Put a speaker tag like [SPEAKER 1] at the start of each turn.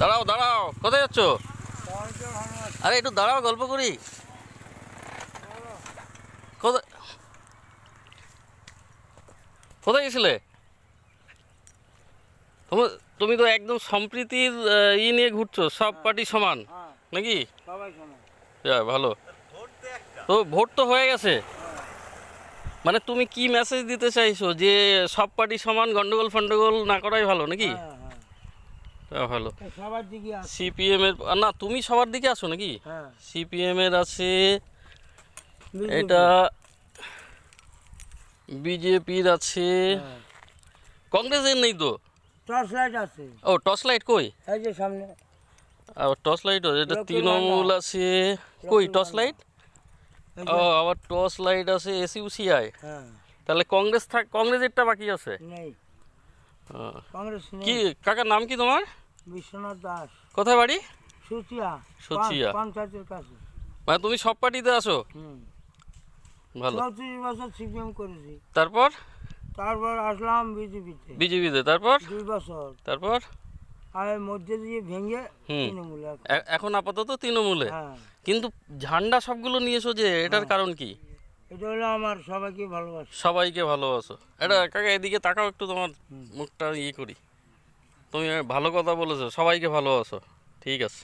[SPEAKER 1] দাঁড়াও দাঁড়াও। কোথায় যাচ্ছ? আরে একটু দাঁড়াও গল্প করি। কোথায় কোথায় গেছিলে? তোমার তুমি তো একদম সম্প্রীতির ই নিয়ে ঘুরছো সব পার্টি সমান
[SPEAKER 2] হ্যাঁ।
[SPEAKER 1] নাকি? ভালো। তো ভোট তো হয়ে গেছে। মানে তুমি কি মেসেজ দিতে চাইছো যে সব পার্টি সমান গন্ডগোল ফন্ডগোল না করাই ভালো নাকি?
[SPEAKER 2] হ্যাঁ হ্যাঁ।
[SPEAKER 1] ভালো।
[SPEAKER 2] তা সবার দিকে
[SPEAKER 1] সিপিএম এর না তুমি সবার দিকে আছো নাকি?
[SPEAKER 2] হ্যাঁ।
[SPEAKER 1] সিপিএম এর আছে এটা বিজেপির আছে।
[SPEAKER 2] হ্যাঁ।
[SPEAKER 1] কংগ্রেসের নেই তো?
[SPEAKER 2] টর্চ লাইট আছে।
[SPEAKER 1] ও টর্চ লাইট কই?
[SPEAKER 2] এই যে সামনে।
[SPEAKER 1] আর টর্চ লাইট এটা তৃণমূল আছে। কই টর্চ লাইট ও আবার টর্চ লাইট আছে এসইউসিআই
[SPEAKER 2] হ্যাঁ।
[SPEAKER 1] তাহলে কংগ্রেস থাক কংগ্রেসেরটা বাকি আছে?
[SPEAKER 2] নেই। কংগ্রেস নেই।
[SPEAKER 1] কি কাকার নাম কি তোমার?
[SPEAKER 2] বিশ্বনাথ দাস।
[SPEAKER 1] কোথায় বাড়ি?
[SPEAKER 2] সুচিয়া
[SPEAKER 1] সুচিয়া।
[SPEAKER 2] পঞ্চায়েতের কাছে।
[SPEAKER 1] মানে তুমি সব পার্টিতে আসো?
[SPEAKER 2] হুম।
[SPEAKER 1] ভালো।
[SPEAKER 2] চৌত্রিশ বছর সিপিএম করেছি।
[SPEAKER 1] তারপর?
[SPEAKER 2] তারপর আসলাম বিজেপিতে।
[SPEAKER 1] বিজেপিতে। তারপর?
[SPEAKER 2] দুই বছর।
[SPEAKER 1] তারপর?
[SPEAKER 2] আর মধ্যে দিয়ে ভেঙে তৃণমূলে এখন।
[SPEAKER 1] আপাতত তৃণমূলে।
[SPEAKER 2] হ্যাঁ।
[SPEAKER 1] কিন্তু ঝান্ডা সবগুলো নিয়েছো যে এটার কারণ কি?
[SPEAKER 2] এটা হলো আমার সবাইকে ভালোবাসা।
[SPEAKER 1] সবাইকে ভালোবাসো। এটা কাকা এদিকে তাকাও একটু তোমার মুখটা ইয়ে করি। তুমি ভালো কথা বলেছ সবাইকে ভালো আছো ঠিক আছে।